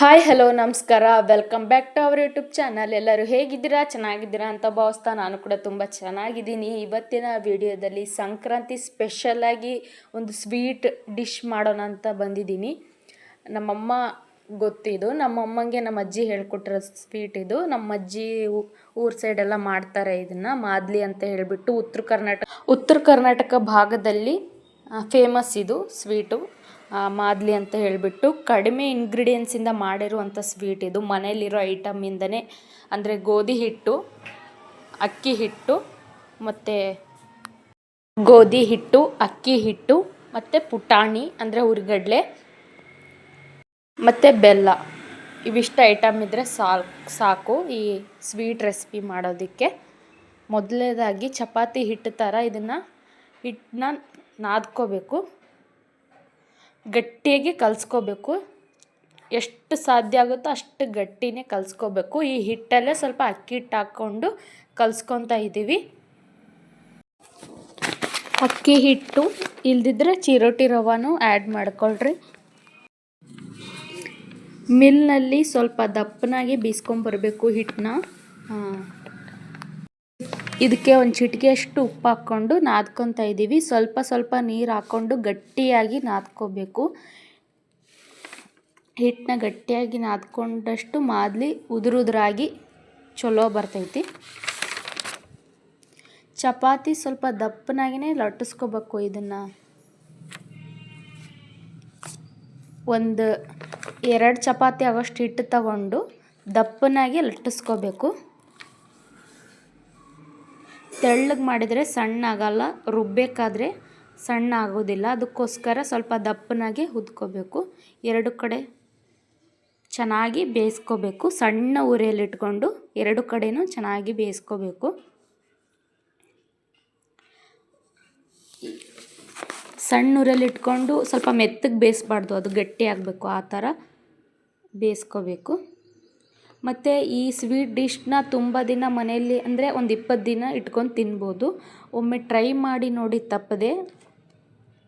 Hi, hello, ನಮಸ್ಕಾರ. Welcome back to our YouTube channel ಎಲ್ಲರೂ ಹೇಗಿದ್ದೀರಾ? ಚೆನ್ನಾಗಿದ್ದೀರಾ ಅಂತ ಭಾವಿಸ್ತಾ ನಾನು ಕೂಡ ತುಂಬ ಚೆನ್ನಾಗಿದ್ದೀನಿ. ಇವತ್ತಿನ ವಿಡಿಯೋದಲ್ಲಿ ಸಂಕ್ರಾಂತಿ ಸ್ಪೆಷಲಾಗಿ ಒಂದು ಸ್ವೀಟ್ ಡಿಶ್ ಮಾಡೋಣ ಅಂತ ಬಂದಿದ್ದೀನಿ. ನಮ್ಮಮ್ಮ ಗೊತ್ತಿದು, ನಮ್ಮಮ್ಮಂಗೆ ನಮ್ಮ ಅಜ್ಜಿ ಹೇಳ್ಕೊಟ್ಟಿರೋ ಸ್ವೀಟ್ ಇದು. ನಮ್ಮ ಅಜ್ಜಿ ಊರ ಸೈಡೆಲ್ಲ ಮಾಡ್ತಾರೆ ಇದನ್ನು. ಮಾದ್ಲಿ ಅಂತ ಹೇಳಿಬಿಟ್ಟು ಉತ್ತರ ಕರ್ನಾಟಕ ಉತ್ತರ ಕರ್ನಾಟಕ ಭಾಗದಲ್ಲಿ ಫೇಮಸ್ ಇದು ಸ್ವೀಟು ಮಾದ್ಲಿ ಅಂತ ಹೇಳಿಬಿಟ್ಟು ಕಡಿಮೆ ಇಂಗ್ರೀಡಿಯೆಂಟ್ಸಿಂದ ಮಾಡಿರುವಂಥ ಸ್ವೀಟ್ ಇದು. ಮನೇಲಿರೋ ಐಟಮಿಂದನೇ ಅಂದರೆ ಗೋಧಿ ಹಿಟ್ಟು, ಅಕ್ಕಿ ಹಿಟ್ಟು, ಮತ್ತು ಗೋಧಿ ಹಿಟ್ಟು, ಅಕ್ಕಿ ಹಿಟ್ಟು, ಮತ್ತು ಪುಟಾಣಿ, ಅಂದರೆ ಹುರಿಗಡಲೆ ಮತ್ತು ಬೆಲ್ಲ. ಇವಿಷ್ಟು ಐಟಮ್ ಇದ್ದರೆ ಸಾಕು ಸಾಕು ಈ ಸ್ವೀಟ್ ರೆಸಿಪಿ ಮಾಡೋದಕ್ಕೆ. ಮೊದಲನೇದಾಗಿ ಚಪಾತಿ ಹಿಟ್ಟು ಥರ ಇದನ್ನು ಹಿಟ್ಟನ್ನ ನಾದ್ಕೋಬೇಕು. ಗಟ್ಟಿಯಾಗಿ ಕಲಿಸ್ಕೋಬೇಕು. ಎಷ್ಟು ಸಾಧ್ಯ ಆಗುತ್ತೋ ಅಷ್ಟು ಗಟ್ಟಿನೇ ಕಲಿಸ್ಕೋಬೇಕು. ಈ ಹಿಟ್ಟಲ್ಲೇ ಸ್ವಲ್ಪ ಅಕ್ಕಿ ಹಿಟ್ಟು ಹಾಕ್ಕೊಂಡು ಕಲಿಸ್ಕೊತಾ ಇದ್ದೀವಿ. ಅಕ್ಕಿ ಹಿಟ್ಟು ಇಲ್ದಿದ್ರೆ ಚಿರೋಟಿ ರವಾನು ಆ್ಯಡ್ ಮಾಡ್ಕೊಳ್ರಿ. ಮಿಲ್ನಲ್ಲಿ ಸ್ವಲ್ಪ ದಪ್ಪನಾಗಿ ಬೀಸ್ಕೊಂಬರ್ಬೇಕು ಹಿಟ್ಟನ್ನ. ಇದಕ್ಕೆ ಒಂದು ಚಿಟಿಕೆಯಷ್ಟು ಉಪ್ಪು ಹಾಕ್ಕೊಂಡು ನಾದ್ಕೊತಾ ಇದ್ದೀವಿ. ಸ್ವಲ್ಪ ಸ್ವಲ್ಪ ನೀರು ಹಾಕ್ಕೊಂಡು ಗಟ್ಟಿಯಾಗಿ ನಾದ್ಕೋಬೇಕು. ಹಿಟ್ಟನ್ನ ಗಟ್ಟಿಯಾಗಿ ನಾದ್ಕೊಂಡಷ್ಟು ಮಾದಲಿ ಉದುರುದ್ರಾಗಿ ಚಲೋ ಬರ್ತೈತಿ. ಚಪಾತಿ ಸ್ವಲ್ಪ ದಪ್ಪನಾಗಿನೇ ಲಟ್ಟಿಸ್ಕೋಬೇಕು ಇದನ್ನು. ಒಂದು ಎರಡು ಚಪಾತಿ ಆಗೋಷ್ಟು ಹಿಟ್ಟು ತಗೊಂಡು ದಪ್ಪನಾಗಿ ಲಟ್ಟಿಸ್ಕೋಬೇಕು. ತೆಳ್ಳಗೆ ಮಾಡಿದರೆ ಸಣ್ಣ ಆಗಲ್ಲ, ರುಬ್ಬೇಕಾದ್ರೆ ಸಣ್ಣ ಆಗೋದಿಲ್ಲ. ಅದಕ್ಕೋಸ್ಕರ ಸ್ವಲ್ಪ ದಪ್ಪನಾಗೆ ಹುದ್ಕೋಬೇಕು. ಎರಡು ಕಡೆ ಚೆನ್ನಾಗಿ ಬೇಯಿಸ್ಕೋಬೇಕು. ಸಣ್ಣ ಉರಿಯಲ್ಲಿ ಇಟ್ಕೊಂಡು ಎರಡು ಕಡೆನೂ ಚೆನ್ನಾಗಿ ಬೇಯಿಸ್ಕೋಬೇಕು. ಸಣ್ಣ ಉರಿಯಲ್ಲಿ ಇಟ್ಕೊಂಡು ಸ್ವಲ್ಪ ಮೆತ್ತಗೆ ಬೇಯಿಸ್ಬಾರ್ದು. ಅದು ಗಟ್ಟಿ ಆಗಬೇಕು. ಆ ಥರ ಬೇಯಿಸ್ಕೋಬೇಕು. ಮತ್ತು ಈ ಸ್ವೀಟ್ ಡಿಶ್ನ ತುಂಬ ದಿನ ಮನೆಯಲ್ಲಿ ಅಂದರೆ ಒಂದು ಇಪ್ಪತ್ತು ದಿನ ಇಟ್ಕೊಂಡು ತಿನ್ಬೋದು. ಒಮ್ಮೆ ಟ್ರೈ ಮಾಡಿ ನೋಡಿ ತಪ್ಪದೆ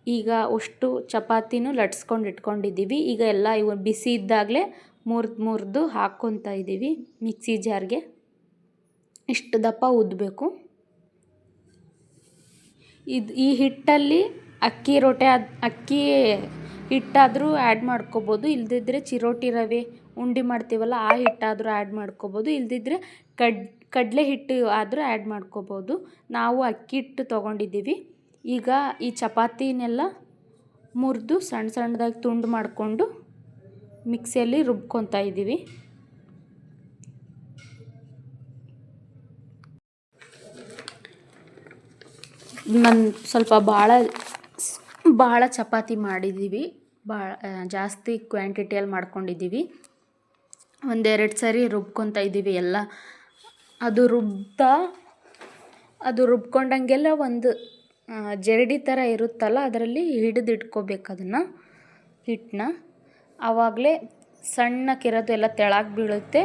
ಈಗ ಅಷ್ಟು ಚಪಾತಿನೂ ಲಟ್ಸ್ಕೊಂಡು ಇಟ್ಕೊಂಡಿದ್ದೀವಿ. ಈಗ ಎಲ್ಲ ಇವು ಬಿಸಿ ಇದ್ದಾಗಲೇ ಮುರಿದು ಮುರಿದು ಹಾಕ್ಕೊತಾ ಇದ್ದೀವಿ ಮಿಕ್ಸಿ ಜಾರ್ಗೆ ಇಷ್ಟು ದಪ್ಪ ಉದ್ದಬೇಕು ಇದು ಈ ಹಿಟ್ಟಲ್ಲಿ ಅಕ್ಕಿ ರೊಟ್ಟೆ ಅದು ಅಕ್ಕಿ ಹಿಟ್ಟಾದರೂ ಆ್ಯಡ್ ಮಾಡ್ಕೋಬೋದು. ಇಲ್ಲದಿದ್ದರೆ ಚಿರೋಟಿ ರವೆ ಉಂಡೆ ಮಾಡ್ತೀವಲ್ಲ, ಆ ಹಿಟ್ಟಾದರೂ ಆ್ಯಡ್ ಮಾಡ್ಕೋಬೋದು. ಇಲ್ಲದಿದ್ದರೆ ಕಡ್, ಕಡಲೆ ಹಿಟ್ಟು ಆದರೂ ಆ್ಯಡ್ ಮಾಡ್ಕೋಬೋದು. ನಾವು ಅಕ್ಕಿ ಹಿಟ್ಟು ತೊಗೊಂಡಿದ್ದೀವಿ. ಈಗ ಈ ಚಪಾತಿನೆಲ್ಲ ಮುರಿದು ಸಣ್ಣ ಸಣ್ಣದಾಗಿ ತುಂಡು ಮಾಡಿಕೊಂಡು ಮಿಕ್ಸಿಯಲ್ಲಿ ರುಬ್ಕೊತಾ ಇದ್ದೀವಿ. ನಾನು ಸ್ವಲ್ಪ ಭಾಳ ಭಾಳ ಚಪಾತಿ ಮಾಡಿದ್ದೀವಿ. ಭಾಳ ಜಾಸ್ತಿ ಕ್ವಾಂಟಿಟಿಯಲ್ಲಿ ಮಾಡ್ಕೊಂಡಿದ್ದೀವಿ. ಒಂದೆರಡು ಸರಿ ರುಬ್ಕೊತಾ ಇದ್ದೀವಿ ಎಲ್ಲ. ಅದು ರುಬ್ತಾ ಅದು ರುಬ್ಕೊಂಡಂಗೆಲ್ಲ ಒಂದು ಜರಡಿ ಥರ ಇರುತ್ತಲ್ಲ, ಅದರಲ್ಲಿ ಹಿಡಿದು ಇಟ್ಕೋಬೇಕು ಅದನ್ನು, ಹಿಟ್ಟನ್ನ. ಆವಾಗಲೇ ಸಣ್ಣಕ್ಕಿರೋದು ಎಲ್ಲ ತೆಳಗೆ ಬೀಳುತ್ತೆ.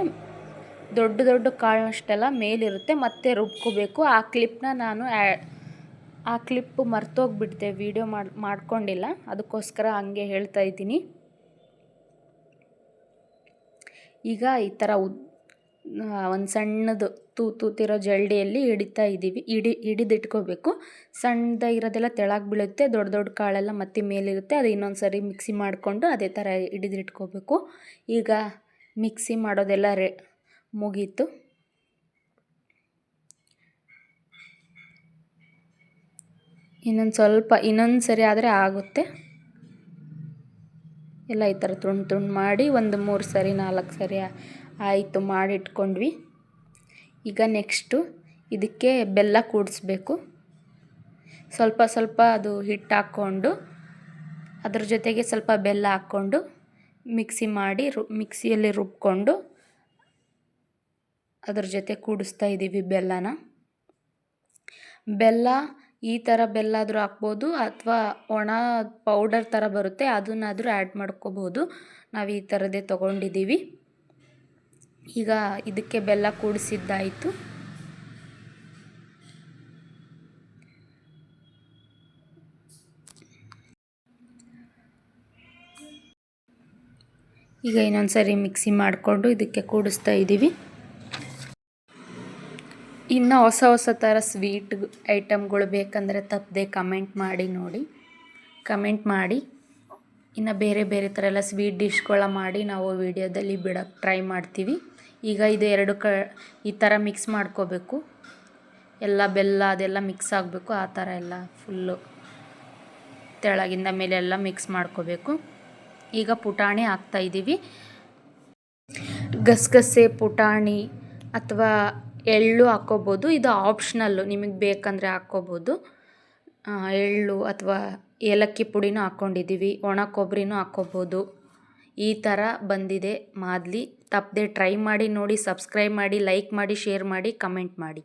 ದೊಡ್ಡ ದೊಡ್ಡ ಕಾಳಷ್ಟೆಲ್ಲ ಮೇಲಿರುತ್ತೆ, ಮತ್ತೆ ರುಬ್ಕೋಬೇಕು. ಆ ಕ್ಲಿಪ್ನ ನಾನು ಆ್ಯಾ ಆ ಕ್ಲಿಪ್ಪು ಮರ್ತೋಗ್ಬಿಡ್ತೆ ವೀಡಿಯೋ ಮಾಡಿ, ಮಾಡ್ಕೊಂಡಿಲ್ಲ. ಅದಕ್ಕೋಸ್ಕರ ಹಂಗೆ ಹೇಳ್ತಾ ಇದ್ದೀನಿ. ಈಗ ಈ ಥರ ಒಂದು ಸಣ್ಣದು ತೂ, ತೂತಿರೋ ಜಲ್ಡಿಯಲ್ಲಿ ಹಿಡಿತಾ ಇದ್ದೀವಿ. ಹಿಡಿ, ಹಿಡಿದಿಟ್ಕೋಬೇಕು. ಇರೋದೆಲ್ಲ ತೆಳಗೆ ಬೀಳುತ್ತೆ ದೊಡ್ಡ ದೊಡ್ಡ ಕಾಳೆಲ್ಲ ಮತ್ತೆ ಮೇಲಿರುತ್ತೆ. ಅದು ಇನ್ನೊಂದು ಸರಿ ಮಿಕ್ಸಿ ಮಾಡಿಕೊಂಡು ಅದೇ ಥರ ಹಿಡಿದಿಟ್ಕೋಬೇಕು. ಈಗ ಮಿಕ್ಸಿ ಮಾಡೋದೆಲ್ಲ ರೆ, ಮುಗೀತು. ಇನ್ನೊಂದು ಸ್ವಲ್ಪ, ಇನ್ನೊಂದು ಸರಿ ಆದರೆ ಆಗುತ್ತೆ. ಎಲ್ಲ ಈ ಥರ ತುಂಡು ತುಂಡು ಮಾಡಿ ಒಂದು ಮೂರು ಸರಿ, ನಾಲ್ಕು ಸರಿ ಆಯಿತು ಮಾಡಿಟ್ಕೊಂಡ್ವಿ. ಈಗ ನೆಕ್ಸ್ಟು ಇದಕ್ಕೆ ಬೆಲ್ಲ ಕೂಡಿಸ್ಬೇಕು. ಸ್ವಲ್ಪ ಸ್ವಲ್ಪ ಅದು ಹಿಟ್ಟು ಹಾಕ್ಕೊಂಡು, ಅದ್ರ ಜೊತೆಗೆ ಸ್ವಲ್ಪ ಬೆಲ್ಲ ಹಾಕ್ಕೊಂಡು ಮಿಕ್ಸಿ ಮಾಡಿ ರು, ಮಿಕ್ಸಿಯಲ್ಲಿ ರುಬ್ಕೊಂಡು ಅದ್ರ ಜೊತೆ ಕೂಡಿಸ್ತಾ ಇದ್ದೀವಿ ಬೆಲ್ಲನ. ಬೆಲ್ಲ ಈ ಥರ ಬೆಲ್ಲ ಆದರೂ ಹಾಕ್ಬೋದು ಅಥವಾ ಒಣ ಪೌಡರ್ ಥರ ಬರುತ್ತೆ, ಅದನ್ನಾದರೂ ಆ್ಯಡ್ ಮಾಡ್ಕೋಬೋದು. ನಾವು ಈ ಥರದ್ದೇ ತೊಗೊಂಡಿದ್ದೀವಿ. ಈಗ ಇದಕ್ಕೆ ಬೆಲ್ಲ ಕೂಡಿಸಿದ್ದಾಯಿತು. ಈಗ ಇನ್ನೊಂದು ಸರಿ ಮಿಕ್ಸಿ ಮಾಡಿಕೊಂಡು ಇದಕ್ಕೆ ಕೂಡಿಸ್ತಾ ಇದ್ದೀವಿ. ಇನ್ನು ಹೊಸ ಹೊಸ ಥರ ಸ್ವೀಟ್ ಐಟಮ್ಗಳು ಬೇಕಂದರೆ ತಪ್ಪದೆ ಕಮೆಂಟ್ ಮಾಡಿ ನೋಡಿ. ಕಮೆಂಟ್ ಮಾಡಿ. ಇನ್ನು ಬೇರೆ ಬೇರೆ ಥರ ಎಲ್ಲ ಸ್ವೀಟ್ ಡಿಶ್ಗಳ ಮಾಡಿ ನಾವು ವಿಡಿಯೋದಲ್ಲಿ ಬಿಡೋಕ್ಕೆ ಟ್ರೈ ಮಾಡ್ತೀವಿ. ಈಗ ಇದು ಎರಡು ಕ, ಈ ಥರ ಮಿಕ್ಸ್ ಮಾಡ್ಕೋಬೇಕು. ಎಲ್ಲ ಬೆಲ್ಲ ಅದೆಲ್ಲ ಮಿಕ್ಸ್ ಆಗಬೇಕು. ಆ ಥರ ಎಲ್ಲ ಫುಲ್ಲು ತೆಳಗಿಂದ ಮೇಲೆ ಎಲ್ಲ ಮಿಕ್ಸ್ ಮಾಡ್ಕೋಬೇಕು. ಈಗ ಪುಟಾಣಿ ಹಾಕ್ತಾಯಿದ್ದೀವಿ ಗಸಗಸೆ, ಪುಟಾಣಿ ಅಥವಾ ಎಳ್ಳು ಹಾಕ್ಕೋಬೋದು. ಇದು ಆಪ್ಷನಲ್ಲು ನಿಮಗೆ ಬೇಕಂದರೆ ಹಾಕ್ಕೋಬೋದು. ಎಳ್ಳು ಅಥವಾ ಏಲಕ್ಕಿ ಪುಡಿನೂ ಹಾಕ್ಕೊಂಡಿದ್ದೀವಿ ಒಣ ಕೊಬ್ಬರಿನೂ ಹಾಕ್ಕೋಬೋದು. ಈ ಥರ ಬಂದಿದೆ ಮಾದಲಿ. ತಪ್ಪದೆ ಟ್ರೈ ಮಾಡಿ ನೋಡಿ ಸಬ್ಸ್ಕ್ರೈಬ್ ಮಾಡಿ ಲೈಕ್ ಮಾಡಿ ಶೇರ್ ಮಾಡಿ ಕಮೆಂಟ್ ಮಾಡಿ.